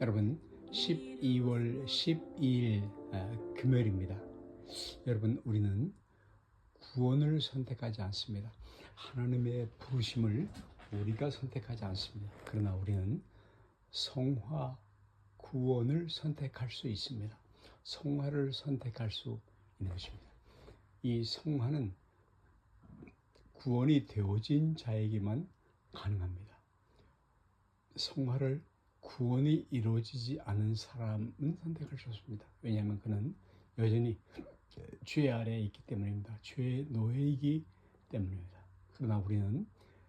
여러분 12월 12일 아, 금요일입니다. 여러분 우리는 구원을 선택하지 않습니다. 하나님의 부르심을 우리가 선택하지 않습니다. 그러나 우리는 성화 구원을 선택할 수 있습니다. 성화를 선택할 수 있는 것입니다. 이 성화는 구원이 되어진 자에게만 가능합니다. 성화를 구원이 이루어지지 않은 사람은 선택할 수 없습니다. 왜냐하면 그는 여전히 죄 아래에 있기 때문입니다. 죄의 노예이기 때문입니다. 그러나 우리는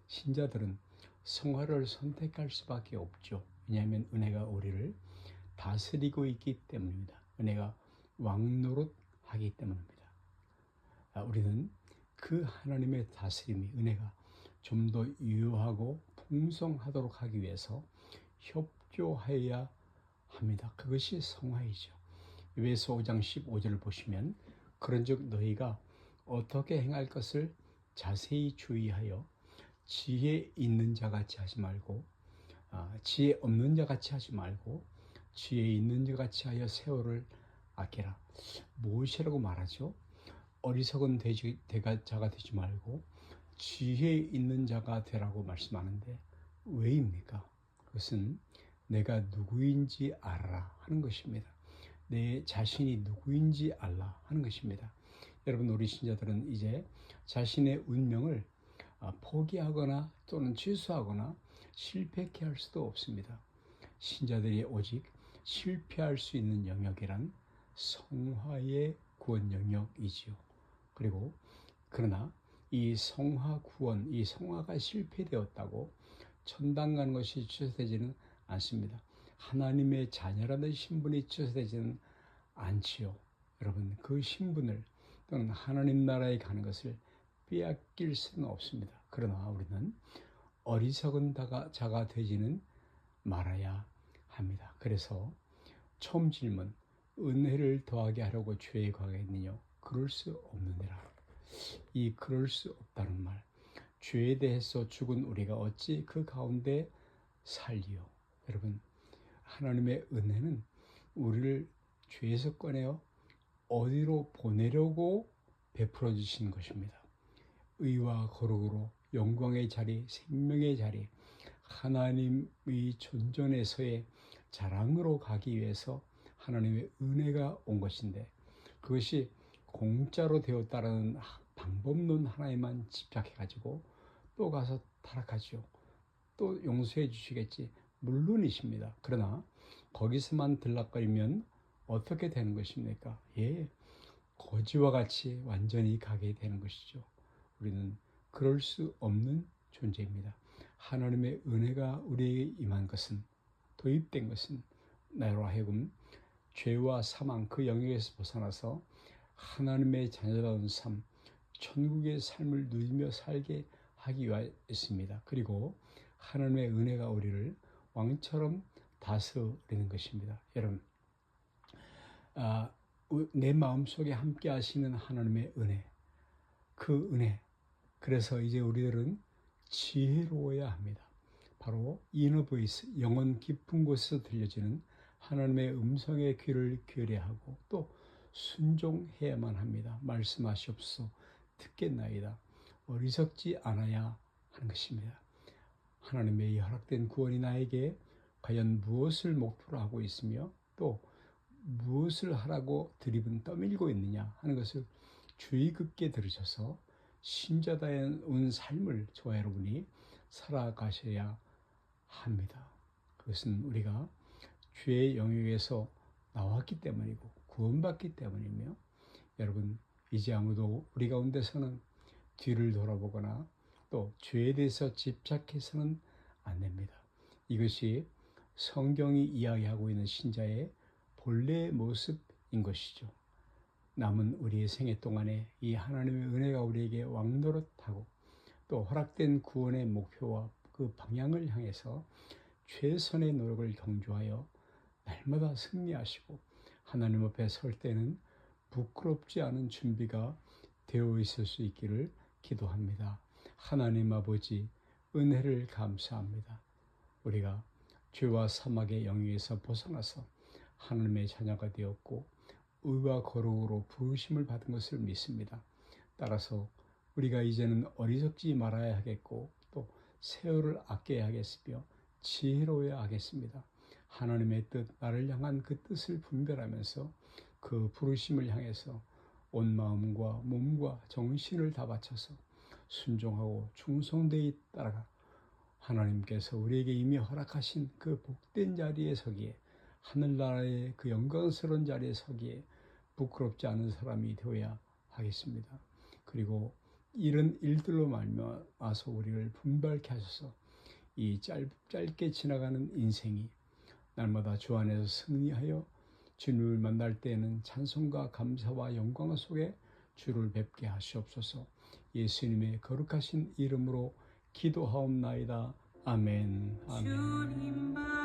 신자들은 성화를 선택할 수밖에 없죠. 왜냐하면 은혜가 우리를 다스리고 있기 때문입니다. 은혜가 왕노릇하기 때문입니다. 아, 우리는 그 하나님의 다스림이 은혜가 좀 더 유효하고 풍성하도록 하기 위해서 협조하여야 합니다. 그것이 성화이죠. 에베소 5장 15절을 보시면 그런즉 너희가 어떻게 행할 것을 자세히 주의하여 지혜 있는 자 같이 하지 말고 아, 지혜 없는 자 같이 하지 말고 지혜 있는 자 같이 하여 세월을 아끼라. 무엇이라고 말하죠? 어리석은 되지, 대가 자가 되지 말고 지혜 있는 자가 되라고 말씀하는데 왜입니까? 그것은 내가 누구인지 알아라 하는 것입니다. 내 자신이 누구인지 알라 하는 것입니다. 여러분 우리 신자들은 이제 자신의 운명을 아, 포기하거나 또는 취소하거나 실패케 할 수도 없습니다. 신자들이 오직 실패할 수 있는 영역이란 성화의 구원 영역이지요. 그리고 그러나 이 성화 구원, 이 성화가 실패되었다고 천당 가는 것이 취소되지는 않습니다. 하나님의 자녀라는 신분이 취소되지는 않지요. 여러분 그 신분을 또는 하나님 나라에 가는 것을 빼앗길 수는 없습니다. 그러나 우리는 어리석은 자가, 되지는 말아야 합니다. 그래서 처음 질문, 은혜를 더하게 하려고 죄에 과하겠느냐? 그럴 수 없느니라. 이 그럴 수 없다는 말, 죄에 대해서 죽은 우리가 어찌 그 가운데 살리요? 여러분, 하나님의 은혜는 우리를 죄에서 꺼내어 어디로 보내려고 베풀어 주신 것입니다. 의와 거룩으로 영광의 자리, 생명의 자리, 하나님의 존전에서의 자랑으로 가기 위해서 하나님의 은혜가 온 것인데 그것이 공짜로 되었다라는 방법론 하나에만 집착해 가지고 또 가서 타락하죠. 또 용서해 주시겠지. 물론이십니다. 그러나 거기서만 들락거리면 어떻게 되는 것입니까? 예. 거지와 같이 완전히 가게 되는 것이죠. 우리는 그럴 수 없는 존재입니다. 하나님의 은혜가 우리에게 임한 것은 도입된 것은 나로 하여금 죄와 사망 그 영역에서 벗어나서 하나님의 자녀다운 삶, 천국의 삶을 누리며 살게 하기 위하였습니다. 그리고 하나님의 은혜가 우리를 왕처럼 다스리는 것입니다. 여러분, 아, 내 마음속에 함께 하시는 하나님의 은혜, 그 은혜, 그래서 이제 우리들은 지혜로워야 합니다. 바로 이너 보이스, 영원 깊은 곳에서 들려지는 하나님의 음성의 귀를 기울여하고 또 순종해야만 합니다. 말씀하시옵소서 듣겠나이다. 어리석지 않아야 하는 것입니다. 하나님의 허락된 구원이 나에게 과연 무엇을 목표로 하고 있으며 또 무엇을 하라고 드립은 떠밀고 있느냐 하는 것을 주의 깊게 들으셔서 신자다운 삶을 저와 여러분이 살아가셔야 합니다. 그것은 우리가 죄의 영역에서 나왔기 때문이고 구원받기 때문이며 여러분 이제 아무도 우리 가운데서는 뒤를 돌아보거나 또 죄에 대해서 집착해서는 안 됩니다. 이것이 성경이 이야기하고 있는 신자의 본래의 모습인 것이죠. 남은 우리의 생애 동안에 이 하나님의 은혜가 우리에게 왕노릇하고 또 허락된 구원의 목표와 그 방향을 향해서 최선의 노력을 경주하여 날마다 승리하시고 하나님 앞에 설 때는 부끄럽지 않은 준비가 되어 있을 수 있기를 기도합니다. 하나님 아버지 은혜를 감사합니다. 우리가 죄와 사막의 영역에서 벗어나서 하나님의 자녀가 되었고 의와 거룩으로 부르심을 받은 것을 믿습니다. 따라서 우리가 이제는 어리석지 말아야 하겠고 또 세월을 아껴야 하겠으며 지혜로워야 하겠습니다. 하나님의 뜻, 나를 향한 그 뜻을 분별하면서 그 부르심을 향해서 온 마음과 몸과 정신을 다 바쳐서 순종하고 충성되이 따라가 하나님께서 우리에게 이미 허락하신 그 복된 자리에 서기에 하늘나라의 그 영광스러운 자리에 서기에 부끄럽지 않은 사람이 되어야 하겠습니다. 그리고 이런 일들로 말미암아서 우리를 분발케 하셔서 이 짧, 짧게 지나가는 인생이 날마다 주 안에서 승리하여 주님을 만날 때에는 찬송과 감사와 영광 속에 주를 뵙게 하시옵소서 예수님의 거룩하신 이름으로 기도하옵나이다. 아멘. 아멘.